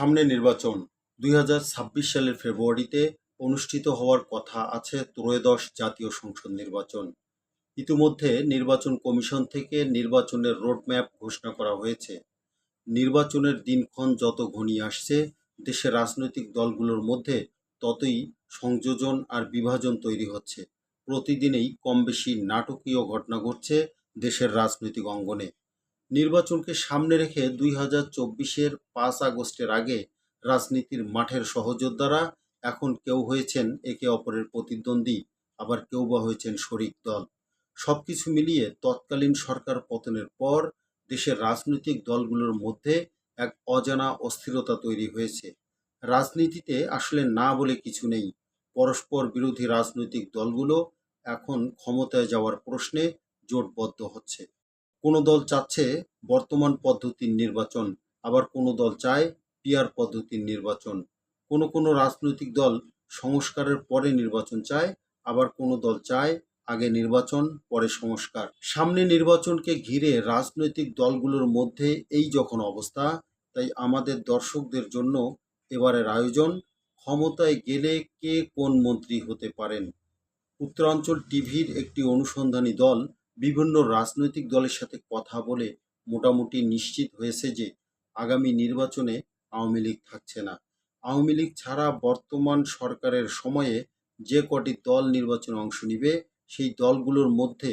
সামনে নির্বাচন দুই হাজার ছাব্বিশ সালের ফেব্রুয়ারিতে অনুষ্ঠিত হওয়ার কথা আছে ত্রয়োদশ জাতীয় সংসদ নির্বাচন। ইতিমধ্যে নির্বাচন কমিশন থেকে নির্বাচনের রোডম্যাপ ঘোষণা করা হয়েছে। নির্বাচনের দিনক্ষণ যত ঘনিয়ে আসছে, দেশের রাজনৈতিক দলগুলোর মধ্যে ততই সংযোজন আর বিভাজন তৈরি হচ্ছে। প্রতিদিনেই কম বেশি নাটকীয় ঘটনা ঘটছে দেশের রাজনৈতিক অঙ্গনে। নির্বাচনকে সামনে রেখে দুই হাজার চব্বিশের পাঁচ আগস্টের আগে রাজনীতির মাঠের সহযোদ্ধারা এখন কেউ হয়েছেন একে অপরের প্রতিদ্বন্দ্বী, আবার কেউ বা হয়েছেন শরিক দল। সবকিছু মিলিয়ে তৎকালীন সরকার পতনের পর দেশের রাজনৈতিক দলগুলোর মধ্যে এক অজানা অস্থিরতা তৈরি হয়েছে। রাজনীতিতে আসলে না বলে কিছু নেই। পরস্পর বিরোধী রাজনৈতিক দলগুলো এখন ক্ষমতায় যাওয়ার প্রশ্নে জোটবদ্ধ হচ্ছে। কোনো দল চাচ্ছে বর্তমান পদ্ধতির নির্বাচন, আবার কোনো দল চায় পিয়ার পদ্ধতির নির্বাচন। কোনো কোনো রাজনৈতিক দল সংস্কারের পরে নির্বাচন চায়, আবার কোনো দল চায় আগে নির্বাচন, পরে সংস্কার। সামনে নির্বাচনকে ঘিরে রাজনৈতিক দলগুলোর মধ্যে এই যখন অবস্থা, তাই আমাদের দর্শকদের জন্য এবারের আয়োজন, ক্ষমতায় গেলে কে কোন মন্ত্রী হতে পারেন? উত্তরাঞ্চল টিভির একটি অনুসন্ধানী দল বিভিন্ন রাজনৈতিক দলের সাথে কথা বলে মোটামুটি নিশ্চিত হয়েছে যে আগামী নির্বাচনে আওয়ামী লীগ থাকছে না। আওয়ামী লীগ ছাড়া বর্তমান সরকারের সময়ে যে কটি দল নির্বাচনে অংশ নিবে, সেই দলগুলোর মধ্যে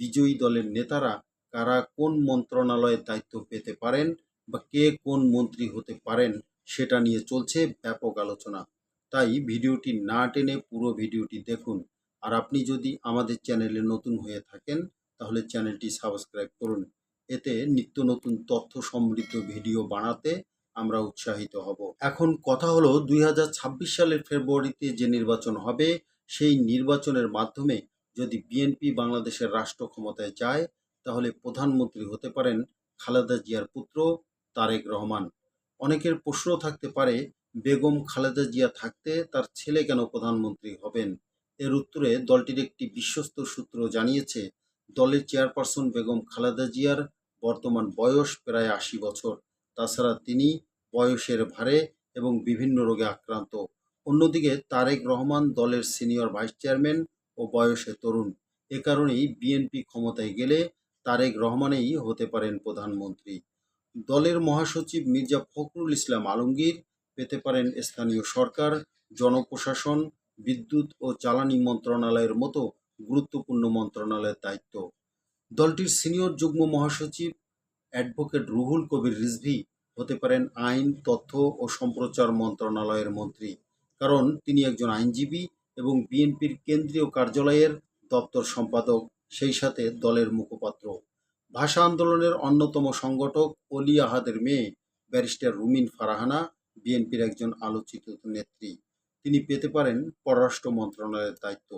বিজয়ী দলের নেতারা কারা কোন মন্ত্রণালয়ের দায়িত্ব পেতে পারেন বা কে কোন মন্ত্রী হতে পারেন সেটা নিয়ে চলছে ব্যাপক আলোচনা। তাই ভিডিওটি না টেনে পুরো ভিডিওটি দেখুন। আর আপনি যদি আমাদের চ্যানেলে নতুন হয়ে থাকেন তাহলে চ্যানেলটি সাবস্ক্রাইব করুন। এতে নিত্য নতুন তথ্য সমৃদ্ধ ভিডিও বানাতে আমরা উৎসাহিত হব। এখন কথা হলো দুই হাজার ছাব্বিশ সালের ফেব্রুয়ারিতে যে নির্বাচন হবে, সেই নির্বাচনের মাধ্যমে যদি বিএনপি বাংলাদেশের রাষ্ট্র ক্ষমতায় যায়, তাহলে প্রধানমন্ত্রী হতে পারেন খালেদা জিয়ার পুত্র তারেক রহমান। অনেকের প্রশ্ন থাকতে পারে, বেগম খালেদা জিয়া থাকতে তার ছেলে কেন প্রধানমন্ত্রী হবেন? এর উত্তরে দলটির একটি বিশ্বস্ত সূত্র জানিয়েছে দলের চেয়ারপারসন বেগম খালেদা জিয়ার বর্তমান বয়স প্রায় আশি বছর। তাছাড়া তিনি বয়সের ভারে এবং বিভিন্ন রোগে আক্রান্ত। অন্যদিকে তারেক রহমান দলের সিনিয়র ভাইস চেয়ারম্যান ও বয়সে তরুণ। এ কারণেই বিএনপি ক্ষমতায় গেলে তারেক রহমানেই হতে পারেন প্রধানমন্ত্রী। দলের মহাসচিব মির্জা ফখরুল ইসলাম আলমগীর পেতে পারেন স্থানীয় সরকার, জনপ্রশাসন, বিদ্যুৎ ও জ্বালানি মন্ত্রণালয়ের মতো গুরুত্বপূর্ণ মন্ত্রণালয়ের দায়িত্ব। দলটির সিনিয়র যুগ্ম মহাসচিব অ্যাডভোকেট রুহুল কবির রিজভি হতে পারেন আইন, তথ্য ও সম্প্রচার মন্ত্রণালয়ের মন্ত্রী। কারণ তিনি একজন আইনজীবী এবং বিএনপির কেন্দ্রীয় কার্যালয়ের দপ্তর সম্পাদক, সেই সাথে দলের মুখপাত্র। ভাষা আন্দোলনের অন্যতম সংগঠক অলি আহাদের মেয়ে ব্যারিস্টার রুমিন ফারাহানা বিএনপির একজন আলোচিত নেত্রী। তিনি পেতে পারেন পররাষ্ট্র মন্ত্রণালয়ের দায়িত্ব।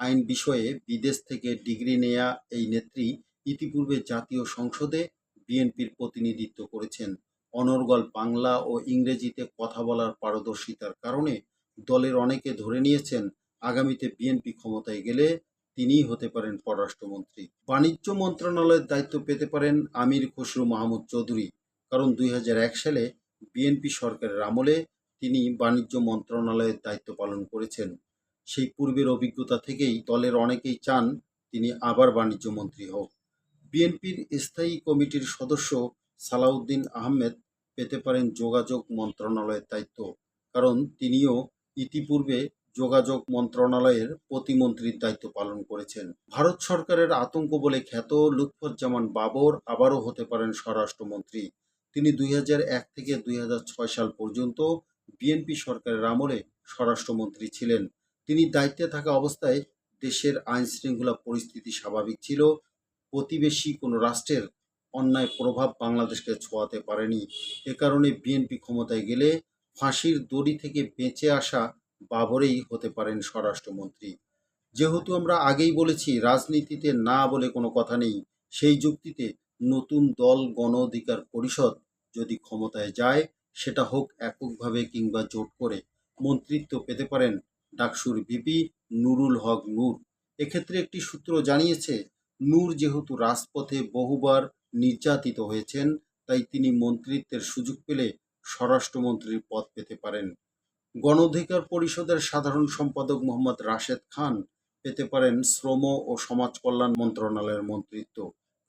আইন বিষয়ে বিদেশ থেকে ডিগ্রি নেয়া এই নেত্রী ইতিপূর্বে জাতীয় সংসদে বিএনপির প্রতিনিধিত্ব করেছেন। অনর্গল বাংলা ও ইংরেজিতে কথা বলার পারদর্শিতার কারণে দলের অনেকে ধরে নিয়েছেন, আগামীতে বিএনপি ক্ষমতায় গেলে তিনিই হতে পারেন পররাষ্ট্রমন্ত্রী। বাণিজ্য মন্ত্রণালয়ের দায়িত্ব পেতে পারেন আমির খসরু মাহমুদ চৌধুরী। কারণ দুই হাজার এক সালে বিএনপি সরকারের আমলে তিনি বাণিজ্য মন্ত্রণালয়ের দায়িত্ব পালন করেছেন। সেই পূর্বের অভিজ্ঞতা থেকেই দলের অনেকেই চান তিনি আবার বাণিজ্য মন্ত্রী হোক। বিএনপির স্থায়ী কমিটির সদস্য সালাউদ্দিন আহমেদ পেতে পারেন যোগাযোগ মন্ত্রণালয়ের দায়িত্ব, কারণ তিনিও ইতিপূর্বে যোগাযোগ মন্ত্রণালয়ের প্রতিমন্ত্রীর দায়িত্ব পালন করেছেন। ভারত সরকারের আতঙ্ক বলে খ্যাত লুৎফুজ্জামান বাবর আবারও হতে পারেন স্বরাষ্ট্রমন্ত্রী। তিনি দুই থেকে দুই হাজার ছয় সাল পর্যন্ত বিএনপি সরকারের আমলে স্বরাষ্ট্রমন্ত্রী ছিলেন। তিনি দায়িত্বে থাকা অবস্থায় দেশের আইন শৃঙ্খলা পরিস্থিতি স্বাভাবিক ছিল। প্রতিবেশী কোনো রাষ্ট্রের অন্যায় প্রভাব বাংলাদেশকে ছোঁয়াতে পারেনি। এ কারণে বিএনপি ক্ষমতায় গেলে ফাঁসির দড়ি থেকে বেঁচে আসা বাবরেই হতে পারেন স্বরাষ্ট্রমন্ত্রী। যেহেতু আমরা আগেই বলেছি, রাজনীতিতে না বলে কোনো কথা নেই, সেই যুক্তিতে নতুন দল গণ অধিকার পরিষদ যদি ক্ষমতায় যায়, সেটা হোক এককভাবে কিংবা জোট করে মন্ত্রিত্ব পেতে পারেন ডাকসুর বিপি নুরুল হক নূর। এক্ষেত্রে একটি সূত্র জানিয়েছে, নূর যেহেতু রাজপথে বহুবার নির্যাতিত হয়েছেন, তাই তিনি মন্ত্রিত্বের সুযোগ পেলে স্বরাষ্ট্রমন্ত্রীর পদ পেতে পারেন। গণ অধিকার পরিষদের সাধারণ সম্পাদক মোহাম্মদ রাশেদ খান পেতে পারেন শ্রম ও সমাজ কল্যাণ মন্ত্রণালয়ের মন্ত্রিত্ব।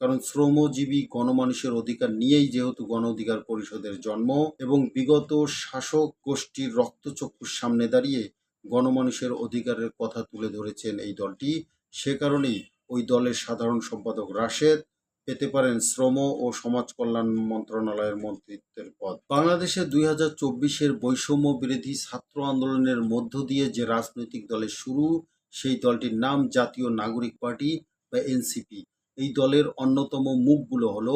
কারণ শ্রমজীবী গণমানুষের অধিকার নিয়েই যেহেতু গণ অধিকার পরিষদের জন্ম এবং বিগত শাসক গোষ্ঠীর রক্তচক্ষুর সামনে দাঁড়িয়ে গণমানুষের অধিকারের কথা তুলে ধরেছেন এই দলটি। সে কারণেই ওই দলের সাধারণ সম্পাদক রাশেদ, পেতে পারেন শ্রম ও সমাজ কল্যাণ মন্ত্রণালয়ের মন্ত্রিত্বের পদ। বাংলাদেশে দুই হাজার চব্বিশের বৈষম্য বিরোধী ছাত্র আন্দোলনের মধ্য দিয়ে যে রাজনৈতিক দলের শুরু, সেই দলটির নাম জাতীয় নাগরিক পার্টি বা এনসিপি। এই দলের অন্যতম মুখগুলো হলো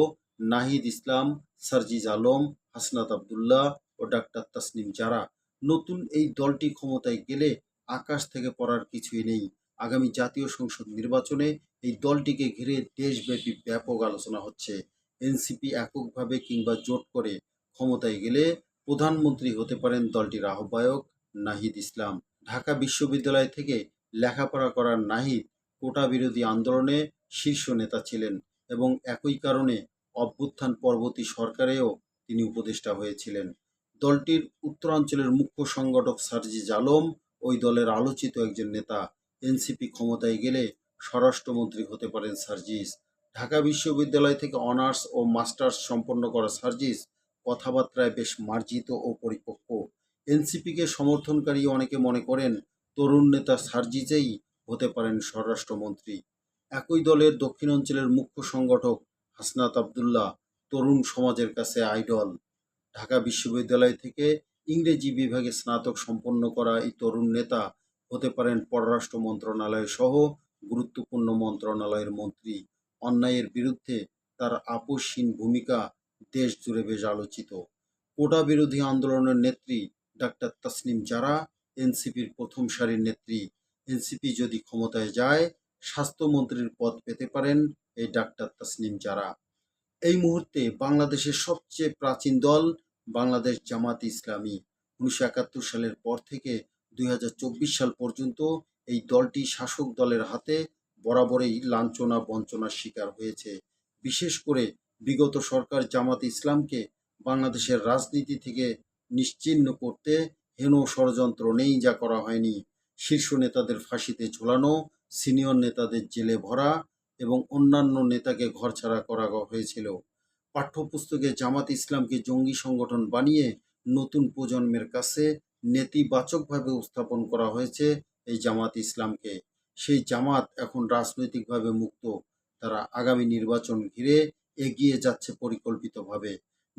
নাহিদ ইসলাম, সার্জিজ আলম, হাসনাত আবদুল্লাহ ও ডাক্তার তাসনিম জারা। নতুন এই দলটি ক্ষমতায় গেলে আকাশ থেকে পড়ার কিছুই নেই। আগামী জাতীয় সংসদ নির্বাচনে এই দলটিকে ঘিরে দেশব্যাপী ব্যাপক আলোচনা হচ্ছে। এনসিপি এককভাবে কিংবা জোট করে ক্ষমতায় গেলে প্রধানমন্ত্রী হতে পারেন দলটির আহ্বায়ক নাহিদ ইসলাম। ঢাকা বিশ্ববিদ্যালয় থেকে লেখাপড়া করার নাহিদ কোটা বিরোধী আন্দোলনে শীর্ষ নেতা ছিলেন এবং একই কারণে অভ্যুত্থান পরবর্তী সরকারেও তিনি উপদেষ্টা হয়েছিলেন। দলটির উত্তরাঞ্চলের মুখ্য সংগঠক সার্জিজ আলম, ওই দলের আলোচিত একজন নেতা এনসিপি ক্ষমতায় গেলে স্বরাষ্ট্রমন্ত্রী হতে পারেন সার্জিস ঢাকা বিশ্ববিদ্যালয় থেকে অনার্স ও মাস্টার্স সম্পন্ন করা সার্জিস কথাবার্তায় বেশ মার্জিত ও পরিপক্ক। এনসিপিকে সমর্থনকারী অনেকে মনে করেন, তরুণ নেতা সার্জিজেই হতে পারেন স্বরাষ্ট্রমন্ত্রী। একই দলের দক্ষিণাঞ্চলের মুখ্য সংগঠক হাসনাত আবদুল্লাহ, তরুণ সমাজের কাছে আইডল। ঢাকা বিশ্ববিদ্যালয় থেকে ইংরেজি বিভাগে স্নাতক সম্পন্ন করা এই তরুণ নেতা হতে পারেন পররাষ্ট্র মন্ত্রণালয় সহ গুরুত্বপূর্ণ মন্ত্রণালয়ের মন্ত্রী। অন্যায়ের বিরুদ্ধে তার আপোষহীন ভূমিকা দেশ জুড়ে বেশ আলোচিত। কোটা বিরোধী আন্দোলনের নেত্রী ডাক্তার তাসনিম জারা, এনসিপির প্রথম সারির নেত্রী। এনসিপি যদি ক্ষমতায় যায়, স্বাস্থ্যমন্ত্রীর পদ পেতে পারেন এই ডাক্তার তাসনিম জারা। এই মুহূর্তে বাংলাদেশের সবচেয়ে প্রাচীন দল বাংলাদেশ জামাত ইসলামী। উনিশশো একাত্তর সালের পর থেকে দুই হাজার চব্বিশ সাল পর্যন্ত এই দলটি শাসক দলের হাতে বরাবরই লাঞ্ছনা, বঞ্চনার শিকার হয়েছে। বিশেষ করে বিগত সরকার জামাত ইসলামকে বাংলাদেশের রাজনীতি থেকে নিশ্চিহ্ন করতে হেন ষড়যন্ত্র নেই যা করা হয়নি। শীর্ষ নেতাদের ফাঁসিতে ঝোলানো, সিনিয়র নেতাদের জেলে ভরা এবং অন্যান্য নেতাকে ঘরছাড়া করা হয়েছিল। পাঠ্যপুস্তকে জামাত ইসলামকে জঙ্গি সংগঠন বানিয়ে নতুন প্রজন্মের কাছে নেতিবাচকভাবে উপস্থাপন করা হয়েছে এই জামাত ইসলামকে। সেই জামাত এখন রাজনৈতিকভাবে মুক্ত। তারা আগামী নির্বাচন ঘিরে এগিয়ে যাচ্ছে পরিকল্পিতভাবে।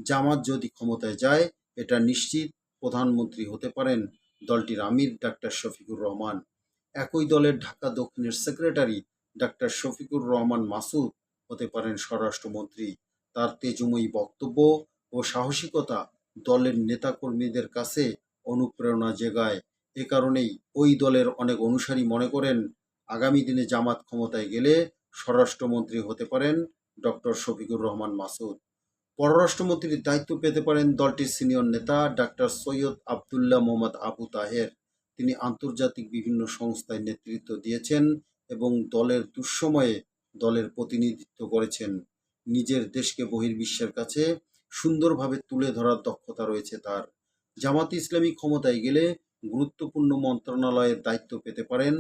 জামাত যদি ক্ষমতায় যায়, এটা নিশ্চিত প্রধানমন্ত্রী হতে পারেন দলটির আমির ডাক্তার শফিকুর রহমান। একই দলের ঢাকা দক্ষিণের সেক্রেটারি ডাক্তার শফিকুর রহমান মাসুদ হতে পারেন স্বরাষ্ট্রমন্ত্রী। তার তেজময়ী বক্তব্য ও সাহসিকতা দলের নেতাকর্মীদের কাছে অনুপ্রেরণা জেগায়। এ কারণেই ওই দলের অনেক অনুসারী মনে করেন, আগামী দিনে জামাত ক্ষমতায় গেলে স্বরাষ্ট্রমন্ত্রী হতে পারেন ডক্টর শফিকুর রহমান মাসুদ। পররাষ্ট্রমন্ত্রীর দায়িত্ব পেতে পারেন দলটির সিনিয়র নেতা ডাক্তার সৈয়দ আবদুল্লাহ মোহাম্মদ আবু তাহের। তিনি আন্তর্জাতিক বিভিন্ন সংস্থায় নেতৃত্ব দিয়েছেন এবং দলের দুঃসময়ে দলের প্রতিনিধিত্ব করেছেন। নিজের দেশকে বহির্বিশ্বের কাছে সুন্দরভাবে তুলে ধরার দক্ষতা রয়েছে তার। জামাত ইসলামী ক্ষমতায় গেলে গুরুত্বপূর্ণ মন্ত্রণালয়ের দায়িত্ব পেতে পারেন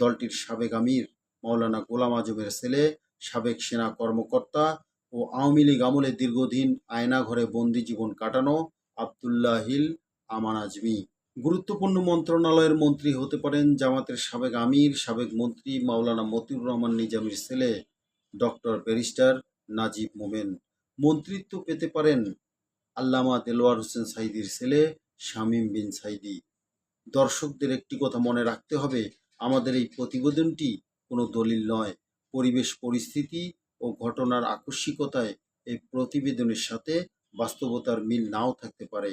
দলটির সাবেক আমির মাওলানা গোলাম আজমের ছেলে, সাবেক সেনা কর্মকর্তা ও আওয়ামী লীগ আমলে দীর্ঘদিন আয়নাঘরে বন্দি জীবন কাটানো আবদুল্লাহ হিল আমান আজমি। গুরুত্বপূর্ণ মন্ত্রণালয়ের মন্ত্রী হতে পারেন জামাতের সাবেক আমির, সাবেক মন্ত্রী মাওলানা মতিউর রহমান নিজামীর ছেলে ডক্টর ব্যারিস্টার নাজিব মোমেন। মন্ত্রিত্ব পেতে পারেন আল্লামা দেলোয়ার হোসেন সাইদির ছেলে শামীম বিন সাইদি। দর্শকদের একটি কথা মনে রাখতে হবে, আমাদের এই প্রতিবেদনটি কোনো দলিল নয়। পরিবেশ পরিস্থিতি ও ঘটনার আকস্মিকতায় এই প্রতিবেদনের সাথে বাস্তবতার মিল নাও থাকতে পারে।